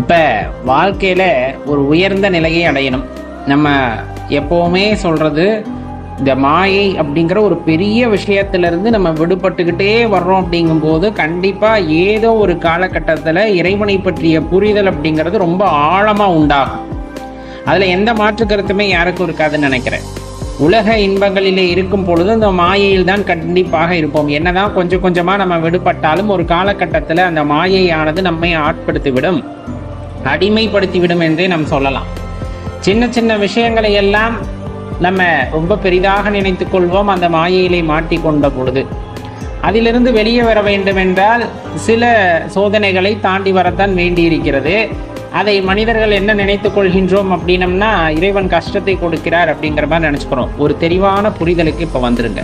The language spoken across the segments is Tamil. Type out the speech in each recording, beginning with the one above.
இப்போ வாழ்க்கையில் ஒரு உயர்ந்த நிலையை அடையணும். நம்ம எப்போவுமே சொல்கிறது இந்த மாயை அப்படிங்கிற ஒரு பெரிய விஷயத்திலிருந்து நம்ம விடுபட்டுக்கிட்டே வர்றோம் அப்படிங்கும்போது கண்டிப்பாக ஏதோ ஒரு காலகட்டத்தில் இறைவனை பற்றிய புரிதல் அப்படிங்கிறது ரொம்ப ஆழமாக உண்டாகும். அதில் எந்த மாற்று கருத்துமே யாருக்கும் இருக்காதுன்னு நினைக்கிறேன். உலக இன்பங்களிலே இருக்கும் பொழுது இந்த மாயையில் தான் கண்டிப்பாக இருப்போம். என்னதான் கொஞ்சம் கொஞ்சமாக நம்ம விடுபட்டாலும் ஒரு காலகட்டத்தில் அந்த மாயையானது நம்மை ஆட்படுத்திவிடும். அடிமைப்படுத்திவிடும் என்றே நாம் சொல்லலாம். சின்ன சின்ன விஷயங்களை எல்லாம் நம்ம ரொம்ப பெரிதாக நினைத்து கொள்வோம் அந்த மாயையிலே மாட்டிக்கொண்ட பொழுது. அதிலிருந்து வெளியே வர வேண்டும் என்றால் சில சோதனைகளை தாண்டி வரத்தான் வேண்டியிருக்கிறது. அதை மனிதர்கள் என்ன நினைத்து கொள்கின்றோம் அப்படின்னம்னா இறைவன் கஷ்டத்தை கொடுக்கிறார் அப்படிங்கிற மாதிரி நினச்சிக்கிறோம். ஒரு தெளிவான புரிதலுக்கு இப்போ வந்துருங்க.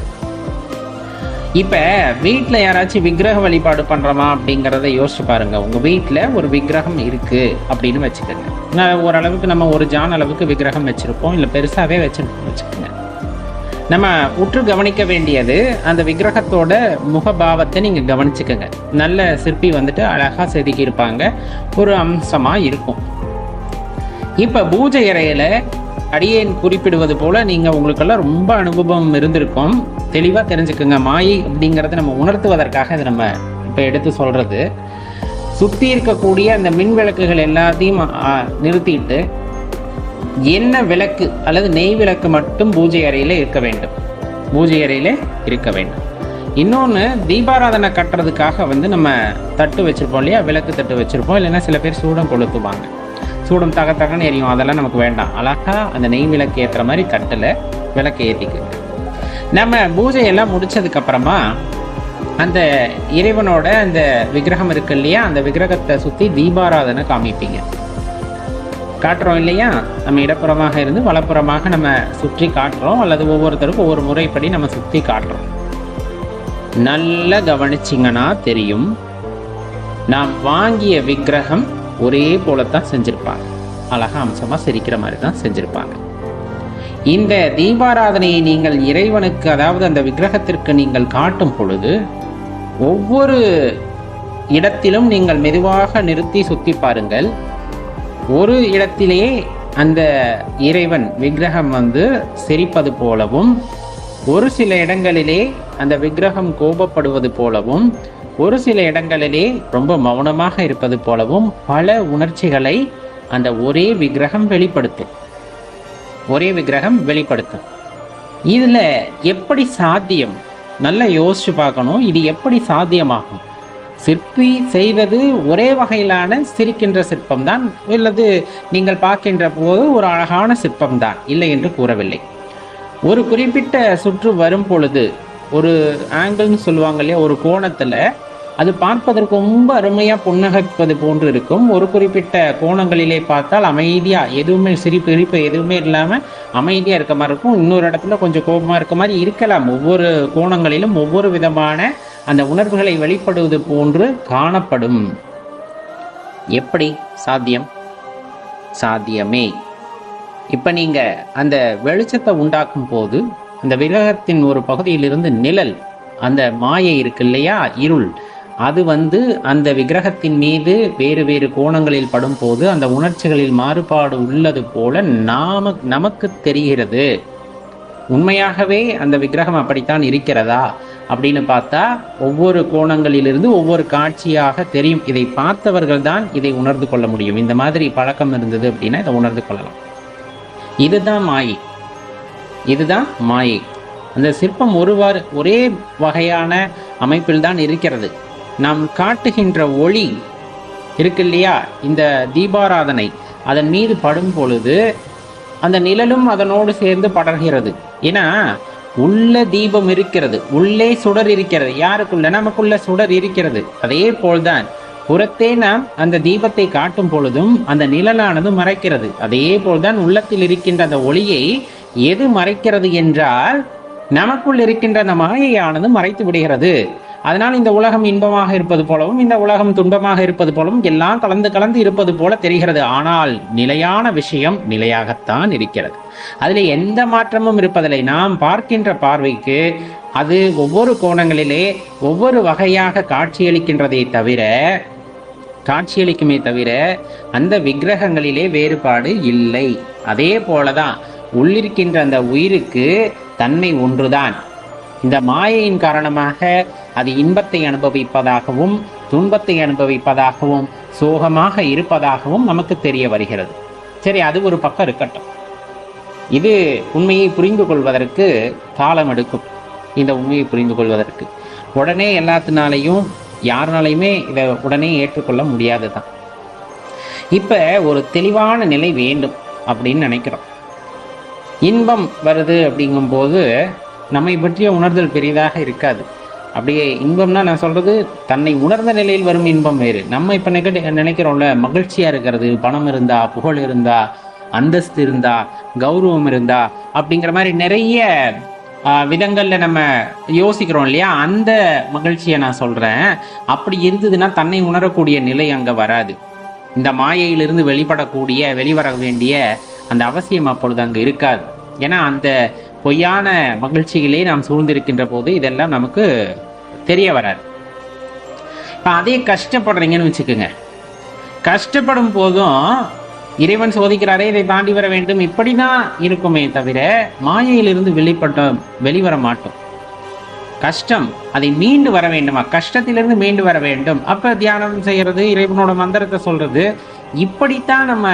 இப்போ வீட்டில் யாராச்சும் விக்கிரக வழிபாடு பண்ணுறோமா அப்படிங்கிறத யோசிச்சு பாருங்க. உங்கள் வீட்டில் ஒரு விக்கிரகம் இருக்குது அப்படின்னு வச்சுக்கோங்க. நான் ஓரளவுக்கு நம்ம ஒரு ஜான் அளவுக்கு விக்கிரகம் வச்சுருப்போம். இல்லை பெருசாகவே வச்சுருப்போம் வச்சுக்கோங்க. நம்ம உற்று கவனிக்க வேண்டியது அந்த விக்கிரகத்தோட முகபாவத்தை நீங்கள் கவனிச்சுக்கோங்க. நல்ல சிற்பி வந்துட்டு அழகாக செதுக்கி இருப்பாங்க ஒரு அம்சமாக இருக்கும். இப்போ பூஜை இறையில அடியேன் குறிப்பிடுவது போல நீங்கள் உங்களுக்கெல்லாம் ரொம்ப அனுபவம் இருந்திருக்கும். தெளிவாக தெரிஞ்சுக்குங்க. மாயை அப்படிங்கிறத நம்ம உணர்த்துவதற்காக இதை நம்ம இப்போ எடுத்து சொல்கிறது சுற்றி இருக்கக்கூடிய அந்த மின் விளக்குகள் எல்லாத்தையும் நிறுத்திட்டு என்ன விளக்கு அல்லது நெய் விளக்கு மட்டும் பூஜை அறையில் இருக்க வேண்டும். பூஜை அறையில் இருக்க வேண்டும். இன்னொன்று தீபாராதனை கட்டுறதுக்காக வந்து நம்ம தட்டு வச்சுருப்போம் இல்லையா? விளக்கு தட்டு வச்சுருப்போம். இல்லைன்னா சில பேர் சூடம் கொளுத்துவாங்க. சூடம் தக தகன்னு எரியும். அதெல்லாம் நமக்கு வேண்டாம். அழகா அந்த நெய் விளக்கு ஏற்றுற மாதிரி தட்டில் விளக்கு ஏற்றிக்குங்க நம்ம பூஜையெல்லாம் முடிச்சதுக்கு அப்புறமா அந்த இறைவனோட அந்த விக்கிரகம் இருக்கு இல்லையா? அந்த விக்கிரகத்தை சுற்றி தீபாராதனை காமிப்பீங்க. காட்டுறோம் இல்லையா? நம்ம இடப்புறமாக இருந்து வலப்புறமாக நம்ம சுற்றி காட்டுறோம். அல்லது ஒவ்வொருத்தருக்கும் ஒவ்வொரு முறைப்படி நம்ம சுற்றி காட்டுறோம். நல்லா கவனிச்சிங்கன்னா தெரியும். நாம் வாங்கிய விக்கிரகம் ஒரே போலத்தான் செஞ்சிருப்பாங்க. அழகா அம்சமா சிரிக்கிற மாதிரி தான் செஞ்சிருப்பாங்க. இந்த தீபாராதனையை நீங்கள் இறைவனுக்கு அதாவது அந்த விக்கிரகத்திற்கு நீங்கள் காட்டும் பொழுது ஒவ்வொரு இடத்திலும் நீங்கள் மெதுவாக நிறுத்தி சுத்தி பாருங்கள். ஒரு இடத்திலே அந்த இறைவன் விக்கிரகம் வந்து சிரிப்பது போலவும் ஒரு சில இடங்களிலே அந்த விக்கிரகம் கோபப்படுவது போலவும் ஒரு சில இடங்களிலே ரொம்ப மௌனமாக இருப்பது போலவும் பல உணர்ச்சிகளை அந்த ஒரே விக்கிரகம் வெளிப்படுத்தும். ஒரே விக்கிரகம் வெளிப்படுத்தும். இதில் எப்படி சாத்தியம்? நல்லா யோசிச்சு பார்க்கணும். இது எப்படி சாத்தியமாகும்? சிற்பி செய்வது ஒரே வகையிலான சிரிக்கின்ற சிற்பம் தான் அல்லது நீங்கள் பார்க்கின்ற போது ஒரு அழகான சிற்பம் தான் இல்லை என்று கூறவில்லை. ஒரு குறிப்பிட்ட சுற்று வரும் பொழுது ஒரு ஆங்கிள்னு சொல்லுவாங்க இல்லையா ஒரு கோணத்தில் அது பார்ப்பதற்கு ரொம்ப அருமையாக புன்னகைப்பது போன்று இருக்கும். ஒரு குறிப்பிட்ட கோணங்களிலே பார்த்தால் அமைதியாக எதுவுமே சிரிப்பு இரிப்பு எதுவுமே இல்லாமல் அமைதியாக இருக்க மாதிரி இருக்கும். இன்னொரு இடத்துல கொஞ்சம் கோபமாக இருக்க மாதிரி இருக்கலாம். ஒவ்வொரு கோணங்களிலும் ஒவ்வொரு விதமான அந்த உணர்வுகளை வெளிப்படுவது போன்று காணப்படும். எப்படி? சாத்தியம்? சாத்தியமே. இப்போ நீங்கள் அந்த வெளிச்சத்தை உண்டாக்கும் போது அந்த விலகத்தின் ஒரு பகுதியிலிருந்து நிழல் அந்த மாயை இருக்கு இல்லையா? இருள். அது வந்து அந்த விக்கிரகத்தின் மீது வேறு வேறு கோணங்களில் படும் போது அந்த உணர்ச்சிகளில் மாறுபாடு உள்ளது போல நாம நமக்கு தெரிகிறது. உண்மையாகவே அந்த விக்கிரகம் அப்படித்தான் இருக்கிறதா அப்படின்னு பார்த்தா ஒவ்வொரு கோணங்களிலிருந்து ஒவ்வொரு காட்சியாக தெரியும். இதை பார்த்தவர்கள் தான் இதை உணர்ந்து கொள்ள முடியும். இந்த மாதிரி பழக்கம் இருந்தது அப்படின்னா இதை உணர்ந்து கொள்ளலாம். இதுதான் மாயை. இதுதான் மாயை. அந்த சிற்பம் ஒருவாறு ஒரே வகையான அமைப்பில் தான் இருக்கிறது. நாம் காட்டுகின்ற ஒளி இருக்கு இல்லையா? இந்த தீபாராதனை. அதன் மீது படும் பொழுது அந்த நிழலும் அதனோடு சேர்ந்து படர்கிறது. ஏன்னா உள்ள தீபம் இருக்கிறது. உள்ளே சுடர் இருக்கிறது. யாருக்குள்ள? நமக்குள்ள சுடர் இருக்கிறது. அதே போல்தான் புறத்தே நாம் அந்த தீபத்தை காட்டும் பொழுதும் அந்த நிழலானது மறைக்கிறது. அதே போல்தான் உள்ளத்தில் இருக்கின்ற அந்த ஒளியை எது மறைக்கிறது என்றால் நமக்குள் இருக்கின்ற அந்த மாயையானது மறைத்து விடுகிறது. அதனால் இந்த உலகம் இன்பமாக இருப்பது போலவும் இந்த உலகம் துன்பமாக இருப்பது போலவும் எல்லாம் கலந்து கலந்து இருப்பது போல தெரிகிறது. ஆனால் நிலையான விஷயம் நிலையாகத்தான் இருக்கிறது. அதில் எந்த மாற்றமும் இருப்பதில்லை. நாம் பார்க்கின்ற பார்வைக்கு அது ஒவ்வொரு கோணங்களிலே ஒவ்வொரு வகையாக காட்சியளிக்கின்றதை தவிர காட்சியளிக்குமே தவிர அந்த விக்கிரகங்களிலே வேறுபாடு இல்லை. அதே போலதான் உள்ளிருக்கின்ற அந்த உயிருக்கு தன்மை ஒன்றுதான். இந்த மாயையின் காரணமாக அது இன்பத்தை அனுபவிப்பதாகவும் துன்பத்தை அனுபவிப்பதாகவும் சோகமாக இருப்பதாகவும் நமக்கு தெரிய வருகிறது. சரி அது ஒரு பக்கம் இருக்கட்டும். இது உண்மையை புரிந்து கொள்வதற்கு காலம் எடுக்கும். இந்த உண்மையை புரிந்து கொள்வதற்கு. உடனே எல்லாத்தினாலையும் யாருனாலையுமே இதை உடனே ஏற்றுக்கொள்ள முடியாது தான் இப்போ ஒரு தெளிவான நிலை வேண்டும் அப்படின்னு நினைக்கிறோம். இன்பம் வருது அப்படிங்கும்போது நம்மை பற்றிய உணர்தல் பெரிதாக இருக்காது. அப்படியே இன்பம்னா நான் சொல்றது தன்னை உணர்ந்த நிலையில் வரும் இன்பம் வேறு. நம்ம இப்போ நினைக்க நினைக்கிறோம்ல மகிழ்ச்சியா இருக்கிறது பணம் இருந்தா புகழ் இருந்தா அந்தஸ்து இருந்தா கௌரவம் இருந்தா அப்படிங்கிற மாதிரி நிறைய விதங்கள்ல நம்ம யோசிக்கிறோம் இல்லையா? அந்த மகிழ்ச்சியை நான் சொல்றேன். அப்படி இருந்ததுன்னா தன்னை உணரக்கூடிய நிலை அங்க வராது. இந்த மாயையிலிருந்து வெளிப்படக்கூடிய வெளிவர வேண்டிய அந்த அவசியம் அப்பொழுது அங்கு இருக்காது. ஏன்னா அந்த பொய்யான மகிழ்ச்சிகளே நாம் சூழ்ந்திருக்கின்ற போது இதெல்லாம் நமக்கு தெரிய வராது. இப்போ அதே கஷ்டப்படுறீங்கன்னு வச்சுக்கோங்க. கஷ்டப்படும் போதும் இறைவன் சோதிக்கிறாரே இதை தாண்டி வர வேண்டும். இப்படி தான் இருக்குமே தவிர மாயையிலிருந்து வெளிப்பட்ட வெளிவர மாட்டோம். கஷ்டம் அதை மீண்டு வர வேண்டுமா? கஷ்டத்திலிருந்து மீண்டு வர வேண்டும். அப்போ தியானம் செய்கிறது இறைவனோட மந்திரத்தை சொல்றது இப்படித்தான் நம்ம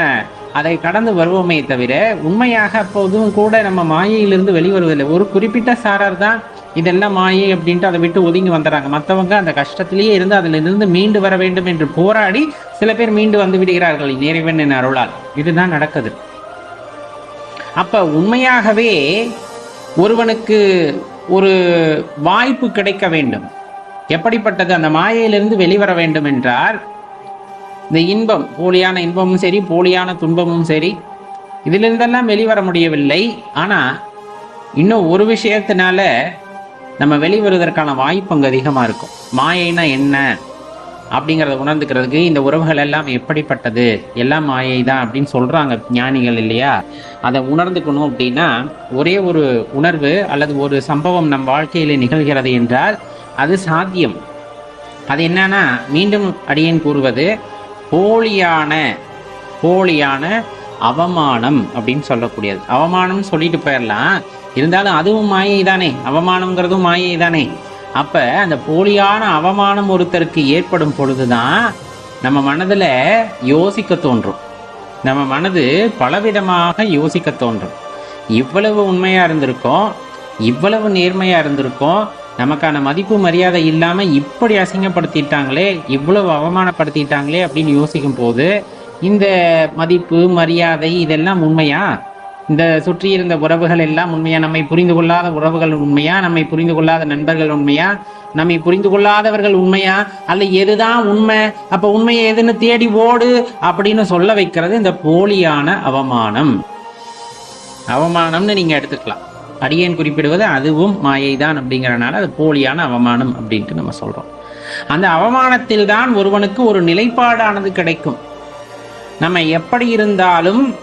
அதை கடந்து வருவோமே தவிர உண்மையாக அப்போதும் கூட நம்ம மாயையிலிருந்து வெளிவருவதில்லை. ஒரு குறிப்பிட்ட சாரார் தான் இதெல்லாம் மாயை அப்படின்ட்டு அதை விட்டு ஒதுங்கி வந்துடுறாங்க மற்றவங்க அந்த கஷ்டத்திலேயே இருந்து அதிலிருந்து மீண்டு வர வேண்டும் என்று போராடி சில பேர் மீண்டு வந்து விடுகிறார்கள். இறைவனின் அருளால். இதுதான் நடக்குது. அப்ப உண்மையாகவே ஒருவனுக்கு ஒரு வாய்ப்பு கிடைக்க வேண்டும். எப்படிப்பட்டது? அந்த மாயையிலிருந்து வெளிவர வேண்டும் என்றால் இந்த இன்பம் போலியான இன்பமும் சரி போலியான துன்பமும் சரி இதிலிருந்தெல்லாம் வெளிவர முடியவில்லை. ஆனா இன்னும் ஒரு விஷயத்தினால நம்ம வெளிவருவதற்கான வாய்ப்பு அங்கே அதிகமாக இருக்கும். மாயைனா என்ன? அப்படிங்கிறத உணர்ந்துக்கிறதுக்கு இந்த உறவுகள் எல்லாம் எப்படிப்பட்டது? எல்லாம் மாயை தான் அப்படின்னு சொல்றாங்க ஞானிகள் இல்லையா? அதை உணர்ந்துக்கணும் அப்படின்னா ஒரே ஒரு உணர்வு அல்லது ஒரு சம்பவம் நம் வாழ்க்கையில் நிகழ்கிறது என்றால் அது சாத்தியம். அது என்னன்னா மீண்டும் அடியேன் கூறுவது போலியான போலியான அவமானம் அப்படின்னு சொல்லக்கூடியது. அவமானம் சொல்லிட்டு போயிடலாம். இருந்தாலும் அதுவும் மாயை தானே அவமானம்ங்கிறதும் மாயை தானே அப்ப அந்த போலியான அவமானம் ஒருத்தருக்கு ஏற்படும் பொழுதுதான் நம்ம மனதுல யோசிக்க தோன்றும். நம்ம மனது பலவிதமாக யோசிக்க தோன்றும். இவ்வளவு உண்மையா இருந்திருக்கோம் இவ்வளவு நேர்மையா இருந்திருக்கோம் நமக்கான மதிப்பு மரியாதை இல்லாம இப்படி அசிங்கப்படுத்திட்டாங்களே இவ்வளவு அவமானப்படுத்திட்டாங்களே அப்படின்னு யோசிக்கும் போது இந்த மதிப்பு மரியாதை இதெல்லாம் உண்மையா? இந்த சுற்றி இருந்த உறவுகள் எல்லாம் உண்மையா நம்மை புரிந்து கொள்ளாத உறவுகள் உண்மையா? நம்மை புரிந்து கொள்ளாத நண்பர்கள் உண்மையா? நம்மை புரிந்து கொள்ளாதவர்கள் உண்மையா? அல்ல எதுதான் உண்மை? அப்ப உண்மையை எதுன்னு தேடி ஓடு அப்படின்னு சொல்ல வைக்கிறது இந்த போலியான அவமானம். அவமானம்னு நீங்க எடுத்துக்கலாம். அடியேன் குறிப்பிடுவது அதுவும் மாயை தான் அப்படிங்கிறனால அது போலியான அவமானம் அப்படின்ட்டு நம்ம சொல்றோம். அந்த அவமானத்தில் தான் ஒருவனுக்கு ஒரு நிலைப்பாடானது கிடைக்கும். நம்ம எப்படி இருந்தாலும்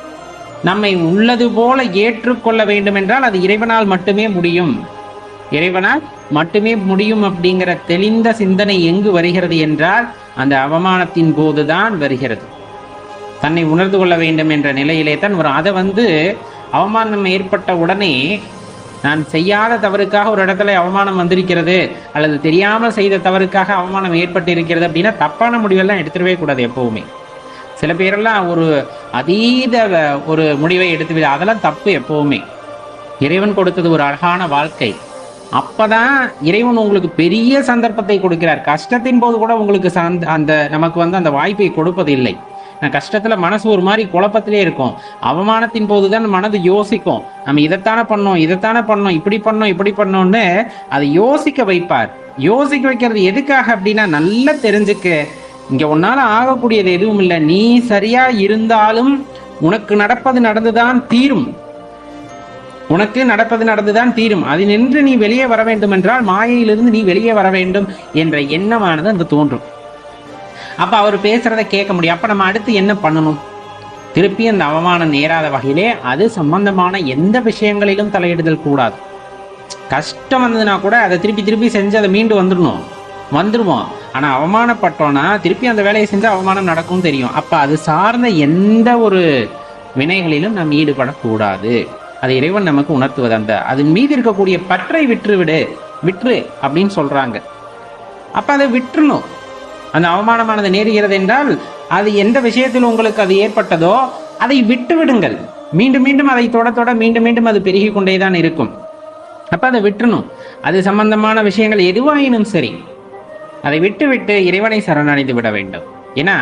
நம்மை உள்ளது போல ஏற்றுக்கொள்ள வேண்டும் என்றால் அது இறைவனால் மட்டுமே முடியும். இறைவனால் மட்டுமே முடியும் அப்படிங்கிற தெளிந்த சிந்தனை எங்கு வருகிறது என்றால் அந்த அவமானத்தின் போதுதான் வருகிறது. தன்னை உணர்ந்து கொள்ள வேண்டும் என்ற நிலையிலே தான் வரும் அதை வந்து அவமானம் ஏற்பட்ட உடனே நான் செய்யாத தவறுக்காக ஒரு இடத்துல அவமானம் வந்திருக்கிறது அல்லது தெரியாமல் செய்த தவறுக்காக அவமானம் ஏற்பட்டு இருக்கிறது அப்படின்னா தப்பான முடிவெல்லாம் எடுத்துடவே கூடாது எப்பவுமே. சில பேரெல்லாம் ஒரு அதீத ஒரு முடிவை எடுத்து விட அதெல்லாம் தப்பு எப்பவுமே. இறைவன் கொடுத்தது ஒரு அழகான வாழ்க்கை. அப்பதான் இறைவன் உங்களுக்கு பெரிய சந்தர்ப்பத்தை கொடுக்கிறார். கஷ்டத்தின் போது கூட உங்களுக்கு சந்த- அந்த நமக்கு வந்து அந்த வாய்ப்பை கொடுப்பதில்லை. நான் கஷ்டத்துல மனசு ஒரு மாதிரி குழப்பத்திலே இருக்கும். அவமானத்தின் போதுதான் மனது யோசிக்கும். நம்ம இதைத்தானே பண்ணோம் இதைத்தானே பண்ணோம் இப்படி பண்ணோம் இப்படி பண்ணோம்னு அதை யோசிக்க வைப்பார். யோசிக்க வைக்கிறது எதுக்காக அப்படின்னா நல்லா தெரிஞ்சுக்க இங்க உன்னால ஆகக்கூடியது எதுவும் இல்லை. நீ சரியா இருந்தாலும் உனக்கு நடப்பது நடந்துதான் தீரும். உனக்கு நடப்பது நடந்துதான் தீரும். அதினின்று நீ வெளியே வர வேண்டும் என்றால் மாயையிலிருந்து நீ வெளியே வர வேண்டும் என்ற எண்ணமானது அந்த தோன்றும். அப்ப அவர் பேசுறதை கேட்க முடியும். அப்ப நம்ம அடுத்து என்ன பண்ணணும்? திருப்பி அந்த அவமானம் நேராத வகையிலே அது சம்பந்தமான எந்த விஷயங்களிலும் தலையிடுதல் கூடாது. கஷ்டம் வந்ததுன்னா கூட அதை திருப்பி திருப்பி செஞ்சு அதை மீண்டு வந்துடணும். வந்துருவோம். ஆனா அவமானப்பட்டோம்னா திருப்பி அந்த வேலையை செஞ்சு அவமானம் நடக்கும் தெரியும். அப்ப அது சார்ந்த எந்த ஒரு வினைகளிலும் நாம் ஈடுபடக்கூடாது. அது இறைவன் நமக்கு உணர்த்துவது அந்த அதன் மீது இருக்கக்கூடிய பற்றை விற்று விடு விற்று அப்படின்னு சொல்றாங்க. அப்ப அதை விட்டுணும் அந்த அவமானமானது நேருகிறது என்றால் அது எந்த விஷயத்தில் உங்களுக்கு அது ஏற்பட்டதோ அதை விட்டு விடுங்கள் மீண்டும் மீண்டும் அதை தொட தொட மீண்டும் மீண்டும் அது பெருகி கொண்டே தான் இருக்கும். அப்ப அதை விட்டுணும் அது சம்பந்தமான விஷயங்கள் எதுவாயினும் சரி. அதை விட்டு விட்டு இறைவனை சரணடைந்து விட வேண்டும். ஏன்னா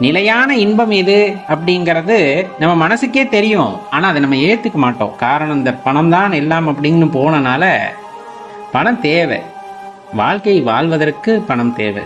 நிலையான இன்பம் எது அப்படிங்கிறது நம்ம மனசுக்கே தெரியும். ஆனா அதை நம்ம ஏத்துக்க மாட்டோம். காரணம் இந்த பணம் தான் எல்லாம் அப்படின்னு போனனால பணம் தேவை. வாழ்க்கை வாழ்வதற்கு பணம் தேவை.